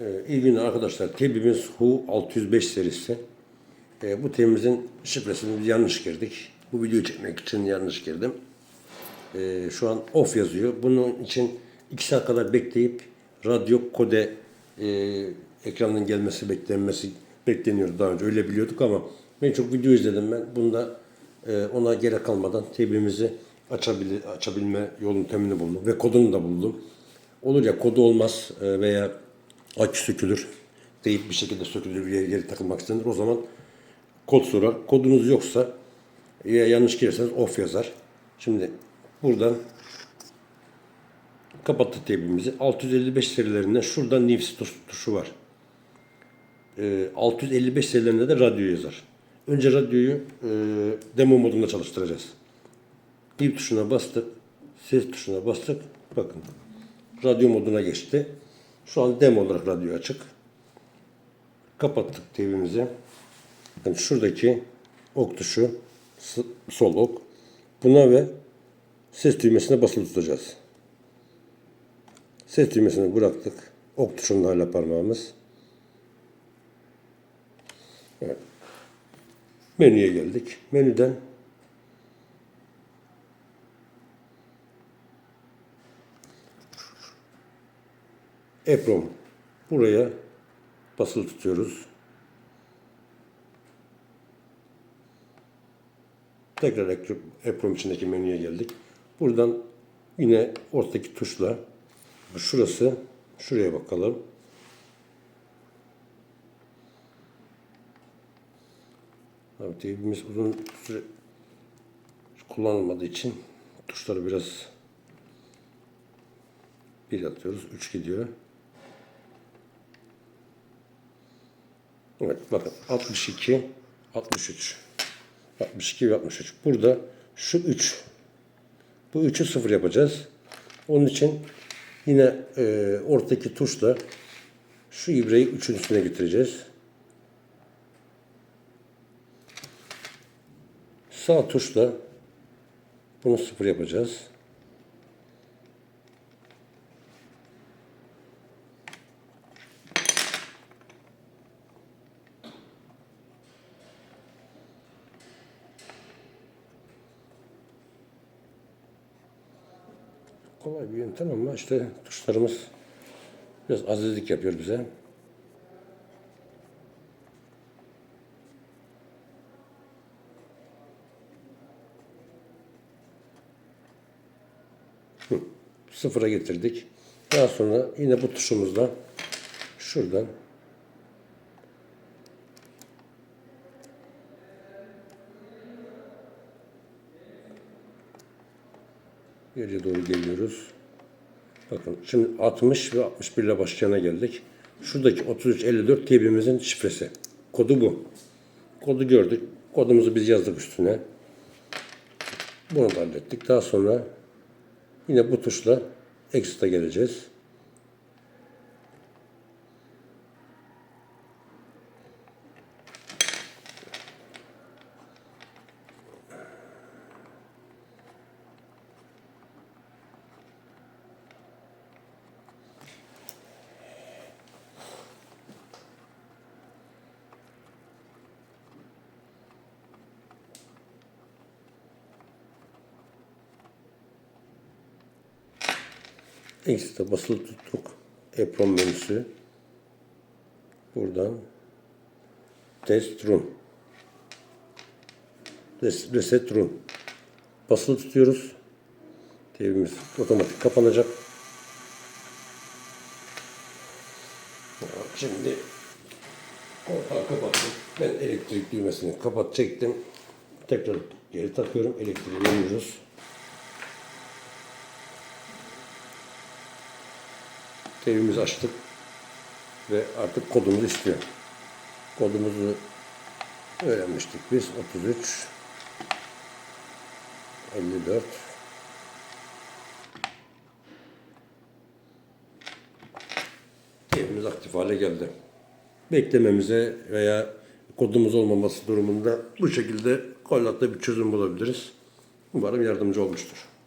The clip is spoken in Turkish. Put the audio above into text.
Ee, iyi günler arkadaşlar. Tebimiz Hu 605 serisi. Ee, bu tebimizin şifresini biz yanlış girdik. Bu videoyu çekmek için yanlış girdim. Ee, şu an off yazıyor. Bunun için 2 saat kadar bekleyip radyo kode e, ekranın gelmesi beklenmesi bekleniyordu daha önce. Öyle biliyorduk ama ben çok video izledim ben. Bunda e, ona gerek kalmadan tebimizi açabil, açabilme yolunu temini buldum ve kodunu da buldum. Olur ya kodu olmaz e, veya akü sökülür deyip bir şekilde sökülür bir yere geri takılmak istenir. O zaman kod sorar. Kodunuz yoksa ya yanlış girerseniz off yazar. Şimdi buradan kapattık tebimizi. 655 serilerinden şurada tuş- tuşu var. Ee, 655 serilerinde de radyo yazar. Önce radyoyu e, demo modunda çalıştıracağız. Bir tuşuna bastık. Ses tuşuna bastık. Bakın. Radyo moduna geçti. Şu an demo olarak radyo açık. Kapattık TV'mizi. Yani şuradaki ok tuşu sol ok. Buna ve ses düğmesine basılı tutacağız. Ses düğmesini bıraktık. Ok tuşunda hala parmağımız. Evet. Menüye geldik. Menüden EPROM. Buraya basılı tutuyoruz. Tekrar ekr- EPROM içindeki menüye geldik. Buradan yine ortadaki tuşla şurası şuraya bakalım. Abi TV'miz uzun süre kullanılmadığı için tuşları biraz bir atıyoruz. Üç gidiyor. Evet bakın 62, 63. 62 ve 63. Burada şu 3. Bu 3'ü 0 yapacağız. Onun için yine e, ortadaki tuşla şu ibreyi 3'ün üstüne getireceğiz. Sağ tuşla bunu 0 yapacağız. Kolay bir yöntem ama işte tuşlarımız biraz azizlik yapıyor bize. Hı, Sıfıra getirdik. Daha sonra yine bu tuşumuzla şuradan geriye doğru geliyoruz. Bakın şimdi 60 ve 61 ile başlayana geldik. Şuradaki 3354 TB'mizin şifresi. Kodu bu. Kodu gördük. Kodumuzu biz yazdık üstüne. Bunu da hallettik. Daha sonra yine bu tuşla exit'a geleceğiz. Exit'e basılı tuttuk. EPROM menüsü. Buradan test room. Res- Reset room. Basılı tutuyoruz. TV'miz otomatik kapanacak. Şimdi ortağı kapattık. Ben elektrik düğmesini kapat çektim. Tekrar geri takıyorum. Elektriği veriyoruz. TV'mizi açtık ve artık kodumuzu istiyor. Kodumuzu öğrenmiştik biz 33 54 TV'miz aktif hale geldi. Beklememize veya kodumuz olmaması durumunda bu şekilde kollatta bir çözüm bulabiliriz. Umarım yardımcı olmuştur.